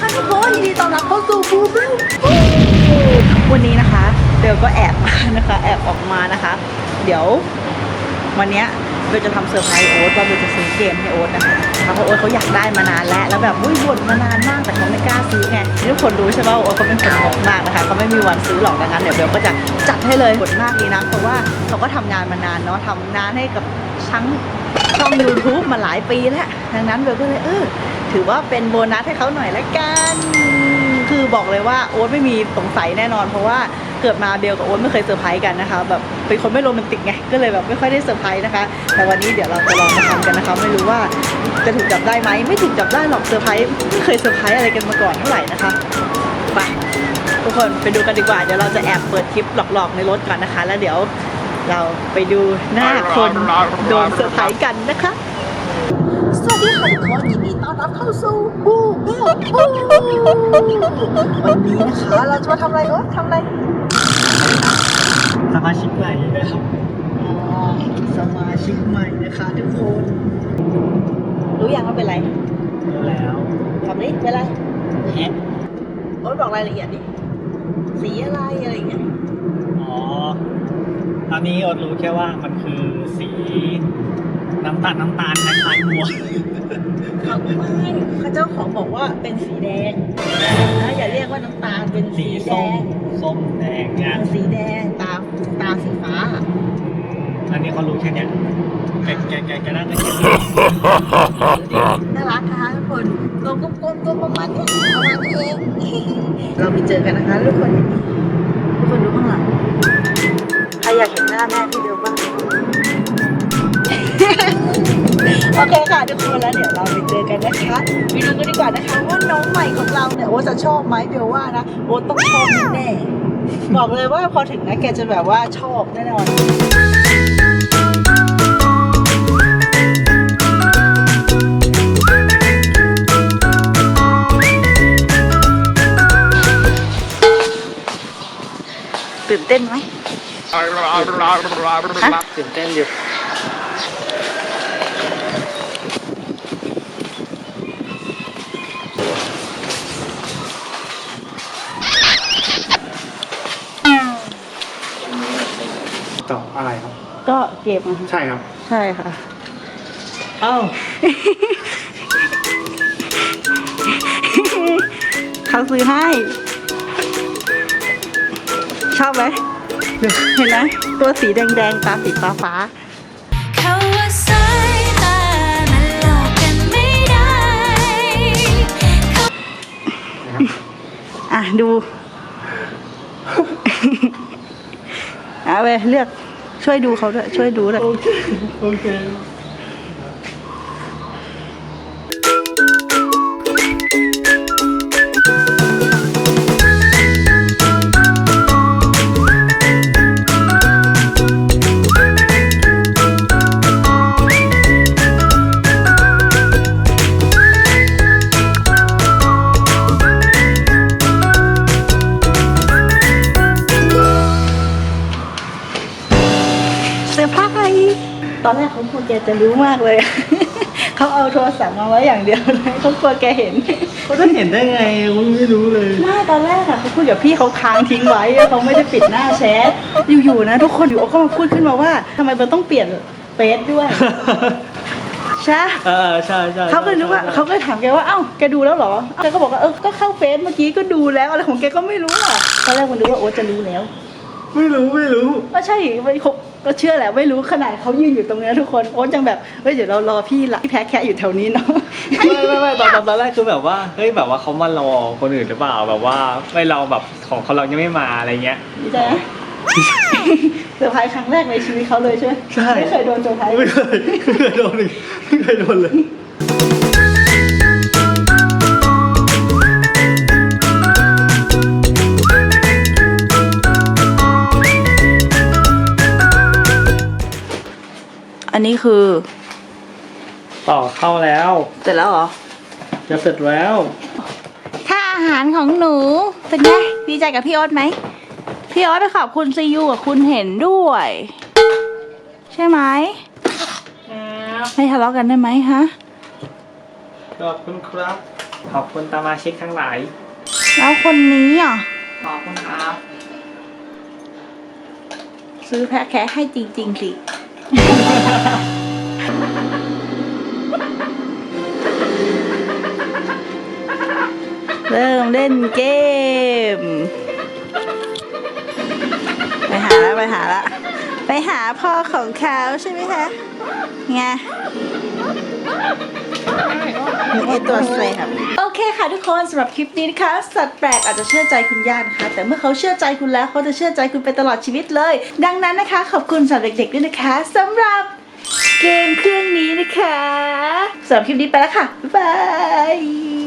ค่ะทุกคนยินดีต้อนรับเข้าสู่บูบูวันนี้นะคะเบลก็แอบมานะคะ แอบออกมานะคะ เดี๋ยว วันเนี้ยเบลจะทำเซอร์ไพรส์โอ๊ตว่าเบลจะซื้อเกมให้โอ๊ตนะคะเพราะโอ๊ตเขาอยากได้มานานแล้วแล้วแบบอุ้ยบ่นมานานมากแต่เขาไม่กล้าซื้อไงทุกคนรู้ใช่ป่ะว่าโอ๊ตเขาเป็นคนงกมากนะคะเขาไม่มีวันซื้อหรอกดังนั้นเดี๋ยวเบลก็จะจัดให้เลยบ่นมากดีนะเพราะว่าเขาก็ทำงานมานานเนาะทำงานให้กับชั้งช่อง YouTube มาหลายปีแล้วดังนั้นเบลก็เลยเออ ถือว่าเป็นโบนัสให้เขาหน่อยละกัน คือบอกเลยว่าโอ๊ตไม่มีสงสัยแน่นอน เพราะว่าเกิดมาเบลกับโอ๊ตไม่เคยเซอร์ไพรส์กันนะคะแบบเป็นคนไม่โรแมนติกไงก็เลยแบบไม่ค่อยได้เซอร์ไพรส์นะคะ แต่วันนี้เดี๋ยวเราจะลองมาทำกันนะคะ ไม่รู้ว่าจะถูกจับได้ไหมไม่ถูกจับได้หรอกเซอร์ไพรส์ไม่เคยเซอร์ไพรส์อะไรกันมาก่อนเท่าไหร่นะคะไปทุกคนไปดูกันดีกว่าเดี๋ยวเราจะแอบเปิดคลิปหลอกๆในรถก่อนนะคะ แล้วเดี๋ยวเราไปดูหน้าคนโดนเซอร์ไพรส์กันนะคะ สวัสดีค่ะทุกคนยินดีต้อนรับเข้าสู่บูบูบูวันนี้นะคะเราจะมาทำอะไรเออทำอะไรสมาชิกใหม่นะครับอ๋อสมาชิกใหม่นะคะทุกคนรู้ยังว่าเป็นไรรู้แล้วทำดิเป็นไรแฮะโอ๊ตบอกรายละเอียดดิสีอะไรอะไรอย่างเงี้ยอ๋อตอนนี้อดรู้แค่ว่ามันคือสี น้ำตาลน้ำตาลคล้ายๆมัวเขาไม่เขาเจ้าของบอกว่าเป็นสีแดงนะอย่าเรียกว่าน้ำตาลเป็นสีสีแดส้มงส้มแดงเนี่ยสีแดงตามตาสีฟ้า อันนี้เขารู้แค่เนี้ยแกแกแกแกน่าจะเห็นน่ารักนะคะทุกคนตัวกลมๆตัวประมาณนี้ประมาณนี้เอง เราไปเจอกันนะคะทุกคน ทุกคนดูข้างหลัง ใครอยากเห็นหน้าแม่พี่เบลบ้าง โอเคค่ะทุกคนแล้วเดี๋ยวเราไปเจอกันนะคะไปดูกันดีกว่านะคะว่าน้องใหม่ของเราเนี่ยโอ้จะชอบไหมเบลว่านะโอ้ต้องชอบแน่ๆบอกเลยว่าพอถึงนะแกจะแบบว่าชอบแน่นอนตื่นเต้นไหมตื่นเต้นอยู่ ต่ออะไร ครับ ก็เก็บอะค่ะใช่ครับ ใช่ค่ะ เอ้าเขาซื้อให้ ชอบไหมเห็นไหมตัวสีแดงๆ ตาสีฟ้าฟ้าเขาว่าสายตามันหลอกกันไม่ได้ๆอะ ดู เอาไปเลือก ช่วยดูเขาด้วยช่วยดูด้วย โอเค ตอนแรกเขากลัวแกจะรู้มากเลย เขาเอาโทรศัพท์มาไว้อย่างเดียวเลยเขากลัวแกเห็น เขาจะเห็นได้ไงมึงไม่รู้เลย ไม่ตอนแรกอะเขาพูดกับพี่เขาค้างทิ้งไว้อะเขาไม่ได้ปิดหน้าแชทอยู่ๆนะ ทุกคนอยู่ก็มาพูดขึ้นมาว่าทำไมมันต้องเปลี่ยนเฟซด้วยใช่เออใช่ใช่เขาก็เลยนึกว่าเขาก็เลยถามแกว่าเอ้าแกดูแล้วเหรอแกก็บอกว่าเออก็เข้าเฟซเมื่อกี้ก็ดูแล้วอะไรของแกก็ไม่รู้อะตอนแรกมันนึกว่าโอ๊ตจะรู้แล้ว ไม่รู้ไม่รู้ก็ใช่ไม่เขา ก็เชื่อแหละไม่รู้ขนาดเขายืนอยู่ตรงนี้ทุกคนโอ๊ตยังแบบเฮ้ยเดี๋ยวเรารอพี่ละพี่แพ้แค่อยู่แถวนี้เนาะไม่ไม่ไม่ตอนตอนตอนแรกคือแบบว่าเฮ้ยแบบว่าเขามารอคนอื่นหรือเปล่าแบบว่าไม่เราแบบของเขาเรายังไม่มาอะไรเงี้ยดีใจไหมเซอร์ไพรส์ครั้งแรกในชีวิตเขาเลยใช่ไหมใช่ไม่เคยโดนเซอร์ไพรส์ไม่เคยไม่เคยโดนเลยไม่เคยโดนเลย คือ ต่อเข้าแล้ว เสร็จแล้วเหรอ จะเสร็จแล้ว ค่าอาหารของหนู เป็นไง ดีใจกับพี่ออสไหม พี่ออสไปขอบคุณซียูกับคุณเห็นด้วย ใช่ไหม ไม่ทะเลาะกันได้ไหมฮะ ขอบคุณครับ ขอบคุณตามาชิกทั้งหลาย แล้วคนนี้อะ ขอบคุณครับ ซื้อแพะแคะให้จริง ๆ สิ เริ่มเล่นเกม ไปหาแล้วไปหาแล้วไปหาพ่อของเขาใช่ไหมคะ ไง มีตัวเซครับโอเคค่ะทุกคนสำหรับคลิปนี้นะคะ สัตว์แปลกอาจจะเชื่อใจคุณย่านะคะ แต่เมื่อเขาเชื่อใจคุณแล้วเขาจะเชื่อใจคุณไปตลอดชีวิตเลย ดังนั้นนะคะ ขอบคุณสำหรับเด็กๆด้วยนะคะสำหรับเกมเครื่องนี้นะคะสำหรับคลิปนี้ไปแล้วค่ะบ๊ายบาย